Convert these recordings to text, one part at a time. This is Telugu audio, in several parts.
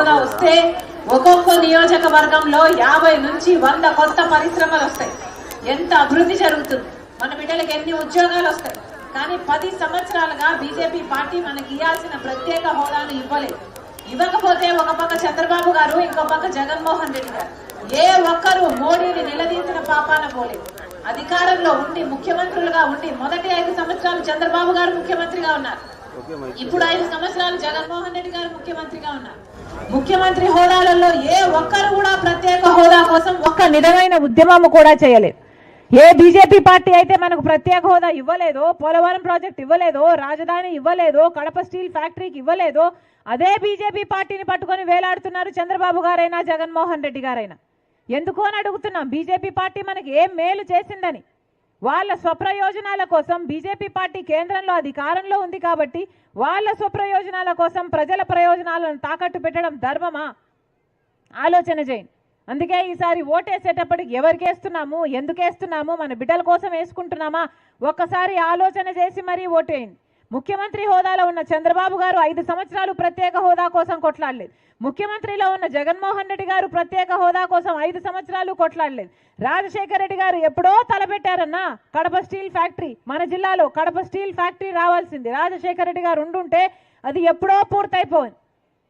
హోదా వస్తే ఒక్కొక్క నియోజకవర్గంలో యాభై నుంచి వంద కొత్త పరిశ్రమలు వస్తాయి. ఎంత అభివృద్ధి జరుగుతుంది? మన బిడ్డలకు ఎన్ని ఉద్యోగాలు వస్తాయి? కానీ పది సంవత్సరాలుగా బీజేపీ పార్టీ మనకి ఇవ్వాల్సిన ప్రత్యేక హోదాను ఇవ్వలేదు. ఇవ్వకపోతే ఒక పక్క చంద్రబాబు గారు ఇంకో పక్క జగన్మోహన్ రెడ్డి గారు. ఏ ఒక్కరు మోడీని నిలదీసిన పాపాన పోలేదు. అధికారంలో ఉండి ముఖ్యమంత్రులుగా ఉండి మొదటి ఐదు సంవత్సరాలు చంద్రబాబు గారు ముఖ్యమంత్రిగా ఉన్నారు. ఇప్పుడు ఐదు సంవత్సరాలు జగన్మోహన్ రెడ్డి గారు ముఖ్యమంత్రిగా ఉన్నారు. ముఖ్యమంత్రి హోదాలలో ఏ ఒక్కరు కూడా ప్రత్యేక హోదా కోసం ఒక్క నిజమైన ఉద్యమం కూడా చేయలేదు. ఏ బీజేపీ పార్టీ అయితే మనకు ప్రత్యేక హోదా ఇవ్వలేదో పోలవరం ప్రాజెక్ట్ ఇవ్వలేదో రాజధాని ఇవ్వలేదో కడప స్టీల్ ఫ్యాక్టరీకి ఇవ్వలేదో అదే బీజేపీ పార్టీని పట్టుకొని వేలాడుతున్నారు చంద్రబాబు గారైనా జగన్మోహన్ రెడ్డి గారైనా. ఎందుకు అని అడుగుతున్నాం. బీజేపీ పార్టీ మనకి ఏం మేలు చేసిందని. వాళ్ళ స్వప్రయోజనాల కోసం బీజేపీ పార్టీ కేంద్రంలో అధికారంలో ఉంది కాబట్టి వాళ్ళ స్వప్రయోజనాల కోసం ప్రజల ప్రయోజనాలను తాకట్టు పెట్టడం ధర్మమా? ఆలోచన చేయండి అందుకే ఈసారి ఓటేసేటప్పటికి ఎవరికి వేస్తున్నాము? ఎందుకు వేస్తున్నాము? మన బిడ్డల కోసం వేసుకుంటున్నామా? ఒక్కసారి ఆలోచన చేసి మరీ ఓటేయండి. ముఖ్యమంత్రి హోదాలో ఉన్న చంద్రబాబు గారు ఐదు సంవత్సరాలు ప్రత్యేక హోదా కోసం కొట్లాడలేదు. ముఖ్యమంత్రిలో ఉన్న జగన్మోహన్ రెడ్డి గారు ప్రత్యేక హోదా కోసం ఐదు సంవత్సరాలు కొట్లాడలేదు. రాజశేఖర రెడ్డి గారు ఎప్పుడో తలపెట్టారన్నా కడప స్టీల్ ఫ్యాక్టరీ మన జిల్లాలో కడప స్టీల్ ఫ్యాక్టరీ రావాల్సింది. రాజశేఖర రెడ్డి గారు ఉండుంటే అది ఎప్పుడో పూర్తయిపోయింది.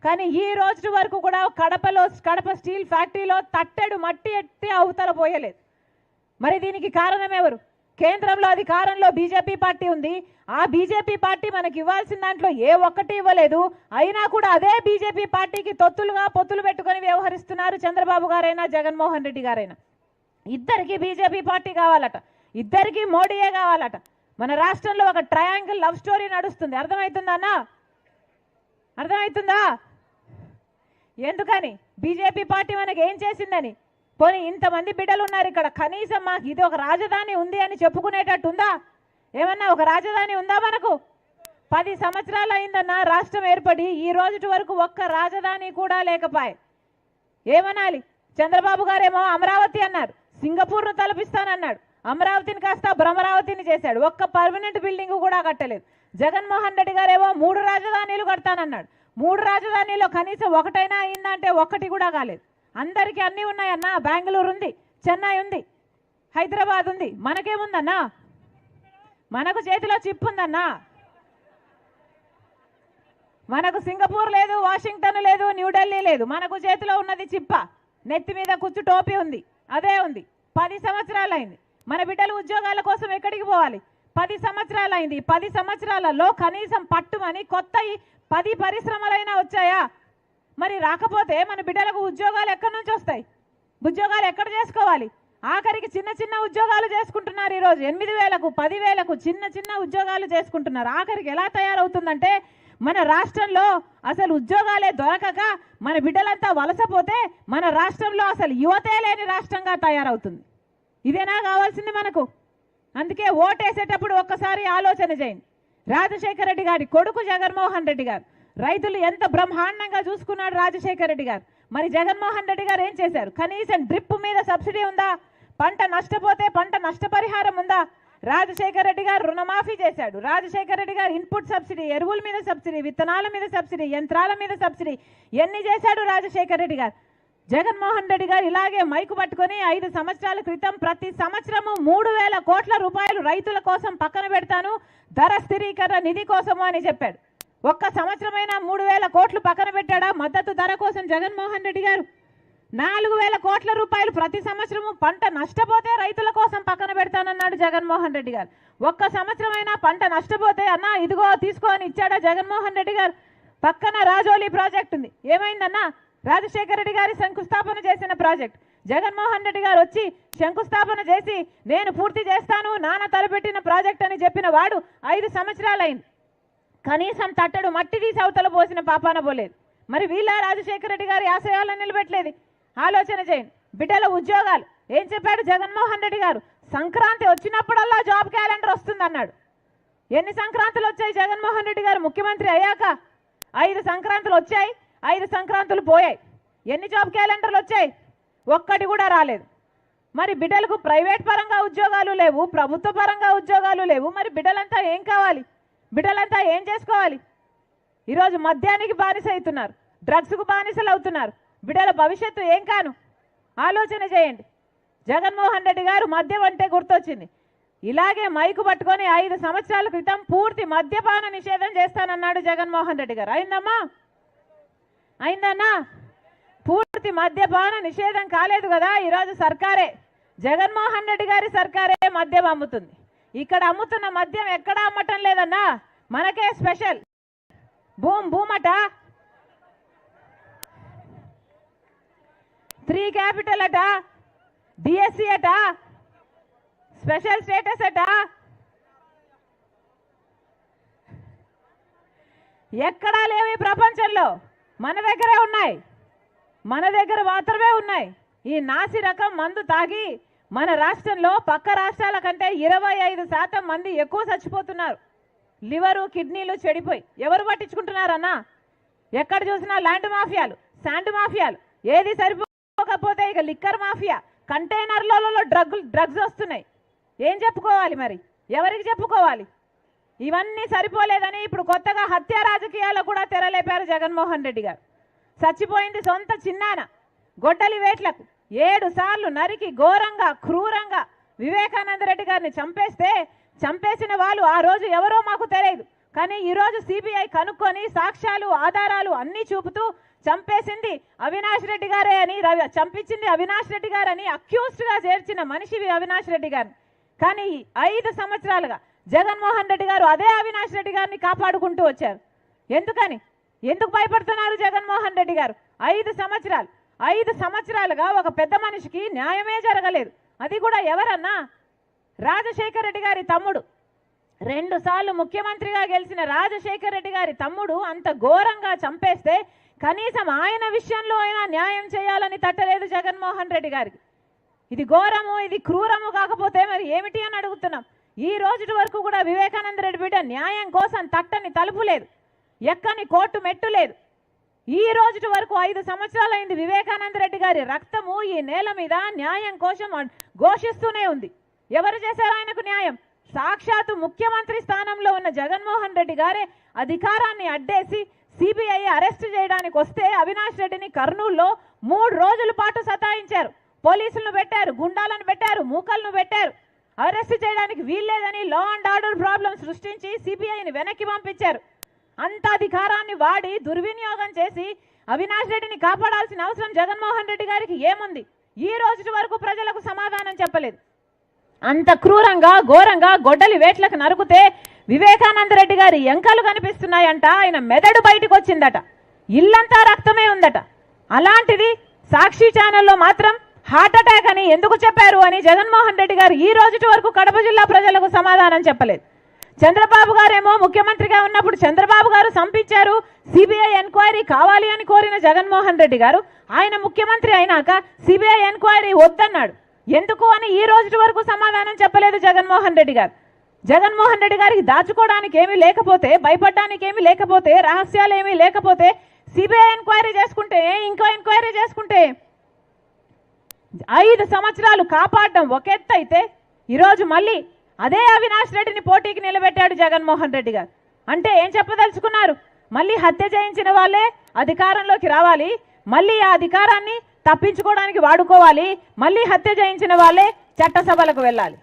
కానీ ఈ రోజు వరకు కూడా కడపలో కడప స్టీల్ ఫ్యాక్టరీలో తట్టెడు మట్టి ఎట్టి అవతల పోయలేదు. మరి దీనికి కారణం ఎవరు? కేంద్రంలో అధికారంలో బీజేపీ పార్టీ ఉంది. ఆ బీజేపీ పార్టీ మనకి ఇవ్వాల్సిన దాంట్లో ఏ ఒక్కటి ఇవ్వలేదు. అయినా కూడా అదే బీజేపీ పార్టీకి తొత్తులుగా పొత్తులు పెట్టుకొని వ్యవహరిస్తున్నారు చంద్రబాబు గారైనా జగన్మోహన్ రెడ్డి గారైనా. ఇద్దరికి బీజేపీ పార్టీ కావాలట. ఇద్దరికి మోడీయే కావాలట. మన రాష్ట్రంలో ఒక ట్రయాంగిల్ లవ్ స్టోరీ నడుస్తుంది. అర్థమవుతుందా అన్న? అర్థమవుతుందా ఎందుకని? బీజేపీ పార్టీ మనకి ఏం చేసిందని? పోనీ ఇంతమంది బిడ్డలు ఉన్నారు ఇక్కడ. కనీసం మాకు ఇది ఒక రాజధాని ఉంది అని చెప్పుకునేటట్టు ఉందా ఏమన్నా ఒక రాజధాని ఉందా మనకు? పది సంవత్సరాలు అయిందన్న రాష్ట్రం ఏర్పడి ఈ రోజు వరకు ఒక్క రాజధాని కూడా లేకపాయే. ఏమనాలి? చంద్రబాబు గారేమో అమరావతి అన్నారు. సింగపూర్ను తలపిస్తానన్నాడు. అమరావతిని కాస్త భ్రమరావతిని చేశాడు. ఒక్క పర్మనెంట్ బిల్డింగ్ కూడా కట్టలేదు. జగన్మోహన్ రెడ్డి గారేమో మూడు రాజధానీలు కడతానన్నాడు. మూడు రాజధానిలో కనీసం ఒకటైనా అయిందంటే ఒక్కటి కూడా కాలేదు. అందరికీ అన్నీ ఉన్నాయన్నా. బెంగళూరు ఉంది చెన్నై ఉంది హైదరాబాద్ ఉంది మనకేముందన్నా? మనకు చేతిలో చిప్ ఉందన్నా మనకు సింగపూర్ లేదు వాషింగ్టన్ లేదు న్యూఢిల్లీ లేదు. మనకు చేతిలో ఉన్నది చిప్ప. నెత్తి మీద కుచ్చు టోపీ ఉంది. అదే ఉంది. పది సంవత్సరాలు అయింది మన బిడ్డలు ఉద్యోగాల కోసం ఎక్కడికి పోవాలి? పది సంవత్సరాలు అయింది పది సంవత్సరాలలో కనీసం పట్టుమని కొత్త పది పరిశ్రమలైనా వచ్చాయా? మరి రాకపోతే మన బిడ్డలకు ఉద్యోగాలు ఎక్కడి నుంచి వస్తాయి? ఉద్యోగాలు ఎక్కడ చేసుకోవాలి? ఆఖరికి చిన్న చిన్న ఉద్యోగాలు చేసుకుంటున్నారు ఈరోజు. ఎనిమిది వేలకు పదివేలకు చిన్న చిన్న ఉద్యోగాలు చేసుకుంటున్నారు. ఆఖరికి ఎలా తయారవుతుందంటే మన రాష్ట్రంలో అసలు ఉద్యోగాలే దొరకక మన బిడ్డలంతా వలసపోతే మన రాష్ట్రంలో అసలు యువతే లేని రాష్ట్రంగా తయారవుతుంది. ఇదేనా కావాల్సింది మనకు? అందుకే ఓటేసేటప్పుడు ఒక్కసారి ఆలోచన చేయండి. రాజశేఖర రెడ్డి గారి కొడుకు జగన్మోహన్ రెడ్డి గారు రైతులు ఎంత బ్రహ్మాండంగా చూసుకున్నాడు రాజశేఖర రెడ్డి గారు. మరి జగన్మోహన్ రెడ్డి గారు ఏం చేశారు? కనీసం డ్రిప్ మీద సబ్సిడీ ఉందా? పంట నష్టపోతే పంట నష్టపరిహారం ఉందా? రాజశేఖర రెడ్డి గారు రుణమాఫీ చేశాడు. రాజశేఖర రెడ్డి గారు ఇన్పుట్ సబ్సిడీ ఎరువుల మీద సబ్సిడీ విత్తనాల మీద సబ్సిడీ యంత్రాల మీద సబ్సిడీ ఎన్ని చేశాడు రాజశేఖర రెడ్డి గారు? జగన్మోహన్ రెడ్డి గారు ఇలాగే మైకు పట్టుకొని ఐదు సంవత్సరాల క్రితం ప్రతి సంవత్సరము మూడు వేల కోట్ల రూపాయలు రైతుల కోసం పక్కన పెడతాను. ధర స్థిరీకరణ నిధి కోసము అని చెప్పాడు. ఒక్క సంవత్సరమైనా మూడు వేల కోట్లు పక్కన పెట్టాడా? మద్దతు ధర కోసం జగన్మోహన్ రెడ్డి గారు. నాలుగు వేల కోట్ల రూపాయలు ప్రతి సంవత్సరము పంట నష్టపోతే రైతుల కోసం పక్కన పెడతానన్నాడు జగన్మోహన్ రెడ్డి గారు. ఒక్క సంవత్సరమైనా పంట నష్టపోతే అన్నా ఇదిగో తీసుకో అని ఇచ్చాడా జగన్మోహన్ రెడ్డి గారు. పక్కన రాజోలి ప్రాజెక్ట్ ఉంది. ఏమైందన్నా? రాజశేఖర రెడ్డి గారి శంకుస్థాపన చేసిన ప్రాజెక్ట్. జగన్మోహన్ రెడ్డి గారు వచ్చి శంకుస్థాపన చేసి నేను పూర్తి చేస్తాను నాన్న తలపెట్టిన ప్రాజెక్ట్ అని చెప్పిన వాడు ఐదు సంవత్సరాలైంది. కనీసం తట్టడు మట్టి తీసి అవతల పోసిన పాపాన పోలేదు. మరి వీళ్ళ రాజశేఖర రెడ్డి గారి ఆశయాలను నిలబెట్టలేదు. ఆలోచన చేయండి. బిడ్డల ఉద్యోగాలు. ఏం చెప్పాడు జగన్మోహన్ రెడ్డి గారు? సంక్రాంతి వచ్చినప్పుడల్లా జాబ్ క్యాలెండర్ వస్తుంది అన్నాడు ఎన్ని సంక్రాంతులు వచ్చాయి జగన్మోహన్ రెడ్డి గారు? ముఖ్యమంత్రి అయ్యాక ఐదు సంక్రాంతులు వచ్చాయి ఐదు సంక్రాంతులు పోయాయి. ఎన్ని జాబ్ క్యాలెండర్లు వచ్చాయి? ఒక్కటి కూడా రాలేదు. మరి బిడ్డలకు ప్రైవేట్ పరంగా ఉద్యోగాలు లేవు ప్రభుత్వ పరంగా ఉద్యోగాలు లేవు. మరి బిడ్డలంతా ఏం కావాలి? బిడ్డలంతా ఏం చేసుకోవాలి? ఈరోజు మద్యానికి బానిస అవుతున్నారు డ్రగ్స్కు బానిసలు అవుతున్నారు బిడ్డల భవిష్యత్తు ఏం కాను? ఆలోచన చేయండి. జగన్మోహన్ రెడ్డి గారు మద్యం అంటే గుర్తొచ్చింది. ఇలాగే మైకు పట్టుకొని ఐదు సంవత్సరాల క్రితం పూర్తి మద్యపాన నిషేధం చేస్తానన్నాడు జగన్మోహన్ రెడ్డి గారు. అయిందమ్మా? అయిందన్నా? పూర్తి మద్యపాన నిషేధం కాలేదు కదా ఈరోజు సర్కారే. జగన్మోహన్ రెడ్డి గారి సర్కారే మద్యం అమ్ముతుంది. ఇక్కడ అమ్ముతున్న మద్యం ఎక్కడ అమ్మటం లేదన్నా? మనకే స్పెషల్. భూమ్ భూమట? త్రీ క్యాపిటల్ అట? డిఎస్సి అట? స్పెషల్ స్టేటస్ అట? ఎక్కడా లేవు ఈ ప్రపంచంలో. మన దగ్గరే ఉన్నాయి. మన దగ్గర మాత్రమే ఉన్నాయి. ఈ నాసి రకం మందు తాగి మన రాష్ట్రంలో పక్క రాష్ట్రాల కంటే ఇరవై ఐదు శాతం మంది ఎక్కువ చచ్చిపోతున్నారు. లివరు కిడ్నీలు చెడిపోయి. ఎవరు పట్టించుకుంటున్నారన్నా? ఎక్కడ చూసినా ల్యాండ్ మాఫియాలు శాండ్ మాఫియాలు. ఏది సరిపోకపోతే ఇక లిక్కర్ మాఫియా. కంటైనర్లలో డ్రగ్లు డ్రగ్స్ వస్తున్నాయి. ఏం చెప్పుకోవాలి మరి? ఎవరికి చెప్పుకోవాలి? ఇవన్నీ సరిపోలేదని ఇప్పుడు కొత్తగా హత్య రాజకీయాలకు కూడా తెరలేపారు జగన్మోహన్ రెడ్డి గారు. చచ్చిపోయింది సొంత చిన్నాన గొడ్డలి వేట్లకు. ఏడు సార్లు నరికి ఘోరంగా క్రూరంగా వివేకానంద రెడ్డి గారిని చంపేస్తే చంపేసిన వాళ్ళు ఆ రోజు ఎవరో మాకు తెలియదు. కానీ ఈరోజు సిబిఐ కనుక్కొని సాక్ష్యాలు ఆధారాలు అన్నీ చూపుతూ చంపేసింది అవినాష్ రెడ్డి గారే అని రవి చంపించింది అవినాష్ రెడ్డి గారని అక్యూస్డ్గా చేర్చిన మనిషివి అవినాష్ రెడ్డి గారిని. కానీ ఐదు సంవత్సరాలుగా జగన్మోహన్ రెడ్డి గారు అదే అవినాష్ రెడ్డి గారిని కాపాడుకుంటూ వచ్చారు. ఎందుకని? ఎందుకు భయపడుతున్నారు జగన్మోహన్ రెడ్డి గారు? ఐదు సంవత్సరాలు ఐదు సంవత్సరాలుగా ఒక పెద్ద మనిషికి న్యాయమే జరగలేదు. అది కూడా ఎవరన్నా? రాజశేఖర రెడ్డి గారి తమ్ముడు. రెండుసార్లు ముఖ్యమంత్రిగా గెలిచిన రాజశేఖర రెడ్డి గారి తమ్ముడు అంత ఘోరంగా చంపేస్తే కనీసం ఆయన విషయంలో అయినా న్యాయం చేయాలని తట్టలేదు జగన్మోహన్ రెడ్డి గారికి. ఇది ఘోరము ఇది క్రూరము కాకపోతే మరి ఏమిటి అని అడుగుతున్నాం. ఈ రోజు వరకు కూడా వివేకానంద రెడ్డి బిడ్డ న్యాయం కోసం తట్టని తలుపు లేదు. ఎక్కని కోర్టు మెట్టు లేదు. ఈ రోజు వరకు ఐదు సంవత్సరాలైంది వివేకానంద రెడ్డి గారి రక్తము ఈ నేల మీద న్యాయం కోసం ఘోషిస్తూనే ఉంది. ఎవరు చేశారు ఆయనకు న్యాయం? సాక్షాత్తు ముఖ్యమంత్రి స్థానంలో ఉన్న జగన్మోహన్ రెడ్డి గారే అధికారాన్ని అడ్డేసి సిబిఐ అరెస్ట్ చేయడానికి వస్తే అవినాష్ రెడ్డిని కర్నూలులో మూడు రోజుల పాటు సతాయించారు. పోలీసులను పెట్టారు గుండాలను పెట్టారు మూకలను పెట్టారు. అరెస్ట్ చేయడానికి వీల్లేదని లా అండ్ ఆర్డర్ ప్రాబ్లం సృష్టించి సిబిఐని వెనక్కి పంపించారు. అంత అధికారాన్ని వాడి దుర్వినియోగం చేసి అవినాష్ రెడ్డిని కాపాడాల్సిన అవసరం జగన్మోహన్ రెడ్డి గారికి ఏముంది? ఈ రోజు వరకు ప్రజలకు సమాధానం చెప్పలేదు. అంత క్రూరంగా ఘోరంగా గొడ్డలి వేట్లకు నరుకుతే వివేకానంద రెడ్డి గారి ఎంకలు కనిపిస్తున్నాయంట ఆయన మెదడు బయటకు వచ్చిందట. ఇల్లంతా రక్తమే ఉందట. అలాంటిది సాక్షి ఛానల్లో మాత్రం హార్ట్ అటాక్ అని ఎందుకు చెప్పారు అని జగన్మోహన్ రెడ్డి గారు ఈ రోజు వరకు కడప జిల్లా ప్రజలకు సమాధానం చెప్పలేదు. చంద్రబాబు గారేమో ముఖ్యమంత్రిగా ఉన్నప్పుడు చంద్రబాబు గారు సంపించారు సిబిఐ ఎంక్వైరీ కావాలి అని కోరిన జగన్మోహన్ రెడ్డి గారు. ఆయన ముఖ్యమంత్రి అయినాక సిబిఐ ఎంక్వైరీ వద్దన్నాడు. ఎందుకు అని ఈ రోజు వరకు సమాధానం చెప్పలేదు జగన్మోహన్ రెడ్డి గారు. జగన్మోహన్ రెడ్డి గారికి దాచుకోవడానికి ఏమీ లేకపోతే భయపడడానికి ఏమీ లేకపోతే రహస్యాలు ఏమీ లేకపోతే సిబిఐ ఎంక్వైరీ చేసుకుంటే ఇంకో ఎంక్వైరీ చేసుకుంటే ఐదు సంవత్సరాలు కాపాడడం ఒక ఎత్తు అయితే ఈరోజు మళ్ళీ అదే అవినాష్ రెడ్డిని పోటీకి నిలబెట్టాడు జగన్మోహన్ రెడ్డి గారు. అంటే ఏం చెప్పదలుచుకున్నారు? మళ్ళీ హత్య చేయించిన వాళ్ళే అధికారంలోకి రావాలి మళ్ళీ ఆ అధికారాన్ని తప్పించుకోవడానికి వాడుకోవాలి మళ్ళీ హత్య చేయించిన వాళ్ళే చట్టసభలకు వెళ్ళాలి.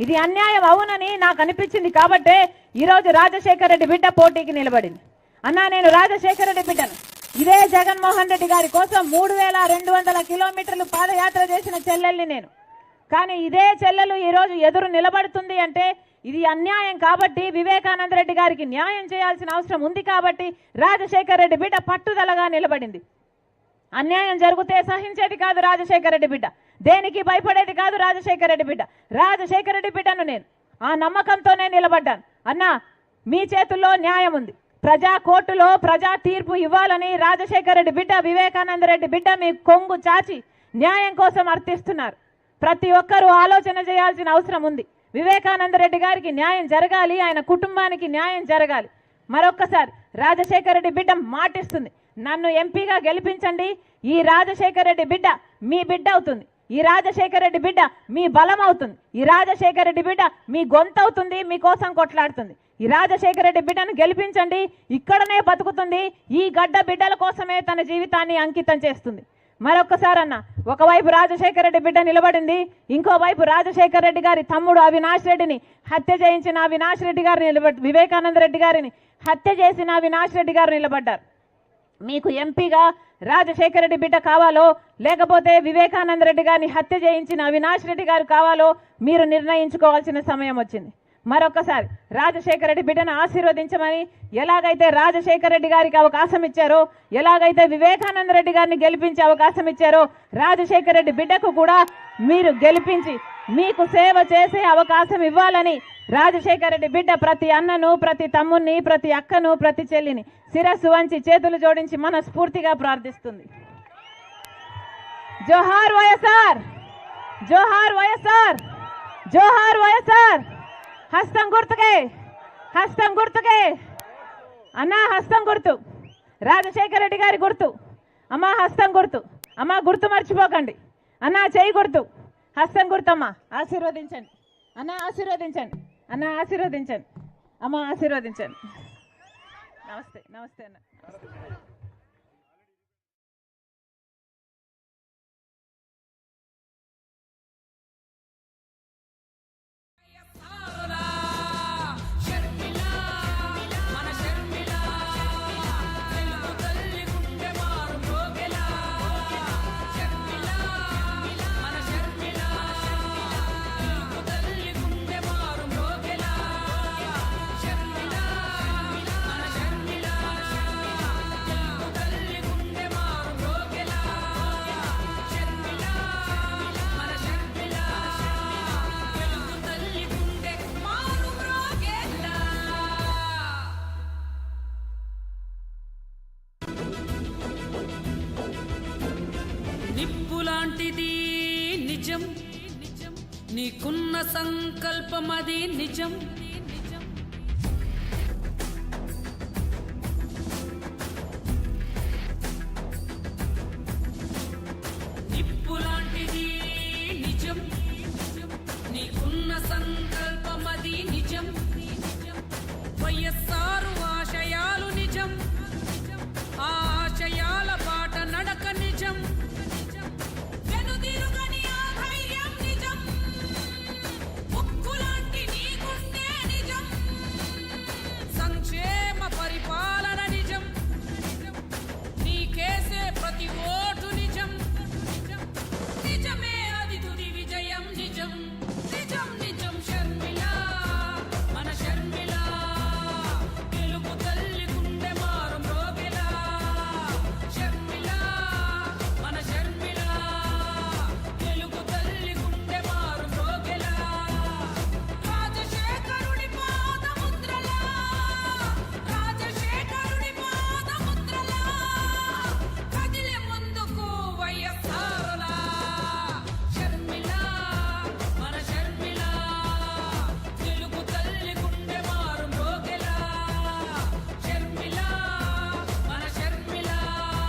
ఇది అన్యాయం అవునని నాకు అనిపించింది కాబట్టే ఈరోజు రాజశేఖర రెడ్డి బిడ్డ పోటీకి నిలబడింది. అన్నా నేను రాజశేఖర రెడ్డి బిడ్డను. ఇదే జగన్మోహన్ రెడ్డి గారి కోసం మూడు వేల రెండు వందల కిలోమీటర్లు పాదయాత్ర చేసిన చెల్లెల్ని నేను. కానీ ఇదే చెల్లెలు ఈరోజు ఎదురు నిలబడుతుంది అంటే ఇది అన్యాయం కాబట్టి వివేకానంద రెడ్డి గారికి న్యాయం చేయాల్సిన అవసరం ఉంది కాబట్టి రాజశేఖర రెడ్డి బిడ్డ పట్టుదలగా నిలబడింది. అన్యాయం జరిగితే సహించేది కాదు రాజశేఖర రెడ్డి బిడ్డ. దేనికి భయపడేది కాదు రాజశేఖర రెడ్డి బిడ్డ. రాజశేఖర రెడ్డి బిడ్డను నేను ఆ నమ్మకంతోనే నిలబడ్డాను. అన్నా మీ చేతుల్లో న్యాయం ఉంది. ప్రజా కోర్టులో ప్రజా తీర్పు ఇవ్వాలని రాజశేఖర రెడ్డి బిడ్డ వివేకానంద రెడ్డి బిడ్డ మీ కొంగు చాచి న్యాయం కోసం అర్థిస్తున్నారు. ప్రతి ఒక్కరూ ఆలోచన చేయాల్సిన అవసరం ఉంది. వివేకానంద రెడ్డి గారికి న్యాయం జరగాలి ఆయన కుటుంబానికి న్యాయం జరగాలి. మరొక్కసారి రాజశేఖర రెడ్డి బిడ్డ మాటిస్తుంది. నన్ను ఎంపీగా గెలిపించండి ఈ రాజశేఖర రెడ్డి బిడ్డ మీ బిడ్డ అవుతుంది. ఈ రాజశేఖర రెడ్డి బిడ్డ మీ బలం అవుతుంది. ఈ రాజశేఖర రెడ్డి బిడ్డ మీ గొంతు అవుతుంది మీకోసం కొట్లాడుతుంది. ఈ రాజశేఖర రెడ్డి బిడ్డను గెలిపించండి ఇక్కడనే బతుకుతుంది ఈ గడ్డ బిడ్డల కోసమే తన జీవితాన్ని అంకితం చేస్తుంది. మరొకసారి అన్న ఒకవైపు రాజశేఖర రెడ్డి బిడ్డ నిలబడింది ఇంకోవైపు రాజశేఖర రెడ్డి గారి తమ్ముడు అవినాష్ రెడ్డిని హత్య చేయించిన అవినాష్ రెడ్డి గారు నిలబడి వివేకానంద రెడ్డి గారిని హత్య చేసిన అవినాష్ రెడ్డి గారు నిలబడ్డారు. మీకు ఎంపీగా రాజశేఖర రెడ్డి బిడ్డ కావాలో లేకపోతే వివేకానంద రెడ్డి గారిని హత్య చేయించిన అవినాష్ రెడ్డి గారు కావాలో మీరు నిర్ణయించుకోవాల్సిన సమయం వచ్చింది. మరొకసారి రాజశేఖర రెడ్డి బిడ్డను ఆశీర్వదించమని ఎలాగైతే రాజశేఖర రెడ్డి గారికి అవకాశం ఇచ్చారో ఎలాగైతే వివేకానంద రెడ్డి గారిని గెలిపించే అవకాశం ఇచ్చారో రాజశేఖర రెడ్డి బిడ్డకు కూడా మీరు గెలిపించి మీకు సేవ చేసే అవకాశం ఇవ్వాలని రాజశేఖర రెడ్డి బిడ్డ ప్రతి అన్నను ప్రతి తమ్ముణ్ణి ప్రతి అక్కను ప్రతి చెల్లిని శిరస్సు వంచి చేతులు జోడించి మనస్ఫూర్తిగా ప్రార్థిస్తుంది. జోహార్ వైఎస్ఆర్! జోహార్ వైఎస్ఆర్! జోహార్ వైఎస్ఆర్! హస్తం గుర్తుకే హస్తం గుర్తుకే. అన్నా హస్తం గుర్తు. రాజశేఖర రెడ్డి గారి గుర్తు. అమ్మా హస్తం గుర్తు. అమ్మా గుర్తు మర్చిపోకండి. అన్నా చేయి గుర్తు. హస్తం గుర్తమ్మా ఆశీర్వదించండి. అన్న ఆశీర్వదించండి. అన్నా ఆశీర్వదించండి. అమ్మ ఆశీర్వదించండి. నమస్తే నమస్తే అన్న. నిజం నీకున్న సంకల్పం అది నిజం